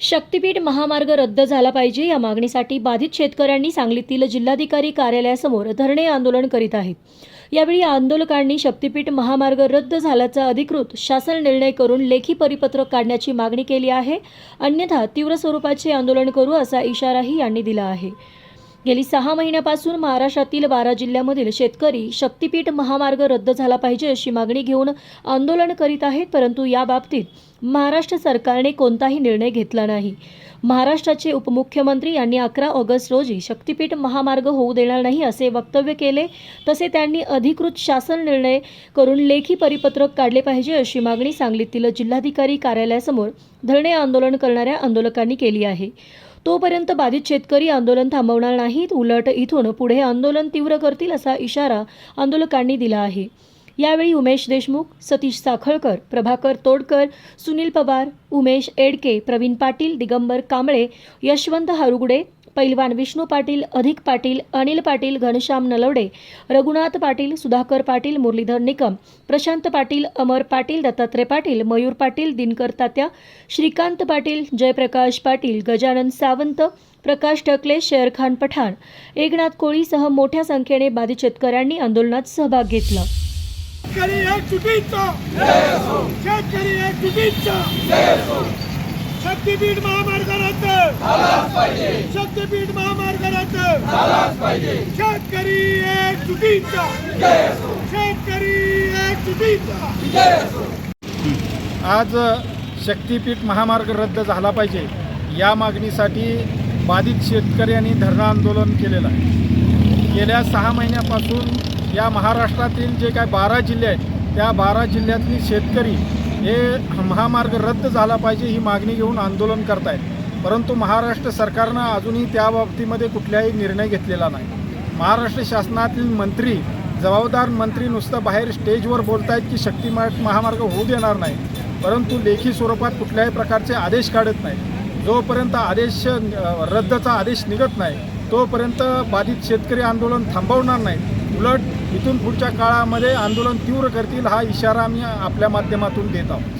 शक्तीपीठ महामार्ग रद्द झाला पाहिजे या मागणीसाठी बाधित शेतकऱ्यांनी सांगलीतील जिल्हाधिकारी कार्यालयासमोर धरणे आंदोलन करीत आहेत. यावेळी आंदोलकांनी शक्तीपीठ महामार्ग रद्द झाल्याचा अधिकृत शासन निर्णय करून लेखी परिपत्रक काढण्याची मागणी केली आहे. अन्यथा तीव्र स्वरूपाचे आंदोलन करू असा इशाराही यांनी दिला आहे. गेली सहा महिन्यापासून महाराष्ट्रातील बारा जिल्ह्यामधील शेतकरी शक्तीपीठ महामार्ग रद्द झाला पाहिजे अशी मागणी घेऊन आंदोलन करीत आहेत परंतु याबाबतीत महाराष्ट्र सरकारने कोणताही निर्णय घेतला नाही. महाराष्ट्राचे उपमुख्यमंत्री यांनी अकरा ऑगस्ट रोजी शक्तीपीठ महामार्ग होऊ देणार नाही असे वक्तव्य केले तसे त्यांनी अधिकृत शासन निर्णय करून लेखी परिपत्रक काढले पाहिजे अशी मागणी सांगलीतील जिल्हाधिकारी कार्यालयासमोर धरणे आंदोलन करणाऱ्या आंदोलकांनी केली आहे. तोपर्यंत बाधित शेतकरी आंदोलन थांबवणार नाहीत. उलट इथून पुढे आंदोलन तीव्र करतील असा इशारा आंदोलकांनी दिला आहे. यावेळी उमेश देशमुख सतीश साखळकर प्रभाकर तोडकर सुनील पवार उमेश एडके प्रवीण पाटील दिगंबर कांबळे यशवंत हारुगुडे पैलवान विष्णू पाटील अधिक पाटील अनिल पाटील घनश्याम नलवडे रघुनाथ पाटील सुधाकर पाटील मुरलीधर निकम प्रशांत पाटील अमर पाटील दत्तात्रय पाटील मयूर पाटील दिनकर तात्या श्रीकांत पाटील जयप्रकाश पाटील गजानन सावंत प्रकाश टकले शेरखान पठाण एकनाथ कोळीसह मोठ्या संख्येने बाधित शेतकऱ्यांनी आंदोलनात सहभाग घेतला. शेतकरी शक्तीपीठ महामार्ग रद्द शक्तीपीठ महामार्ग रद्द शेतकरी एकजुटीचा शेतकरी एकजुटीचा आज शक्तीपीठ महामार्ग रद्द झाला पाहिजे. या मागणीसाठी बाधित शेतकऱ्यांनी धरणं आंदोलन केलेलं आहे. गेल्या सहा महिन्यापासून या महाराष्ट्रातील जे काय बारा जिल्हे आहेत त्या बारा जिल्ह्यातली शेतकरी हे महामार्ग रद्द झाला पाहिजे ही मागणी घेऊन आंदोलन करत आहेत परंतु महाराष्ट्र सरकारनं अजूनही त्या बाबतीमध्ये कुठलाही निर्णय घेतलेला नाही. महाराष्ट्र शासनातील मंत्री जबाबदार मंत्री नुसतं बाहेर स्टेजवर बोलत आहेत की शक्ती महामार्ग होऊ देणार नाही. परंतु लेखी स्वरूपात कुठल्याही प्रकारचे आदेश काढत नाही. जोपर्यंत आदेश रद्दचा आदेश निघत नाही तोपर्यंत बाधित शेतकरी आंदोलन थांबवणार नाही. उलट इथून पुढच्या काळामध्ये आंदोलन तीव्र करतील हा इशारा मी आपल्या माध्यमातून देत आहोत.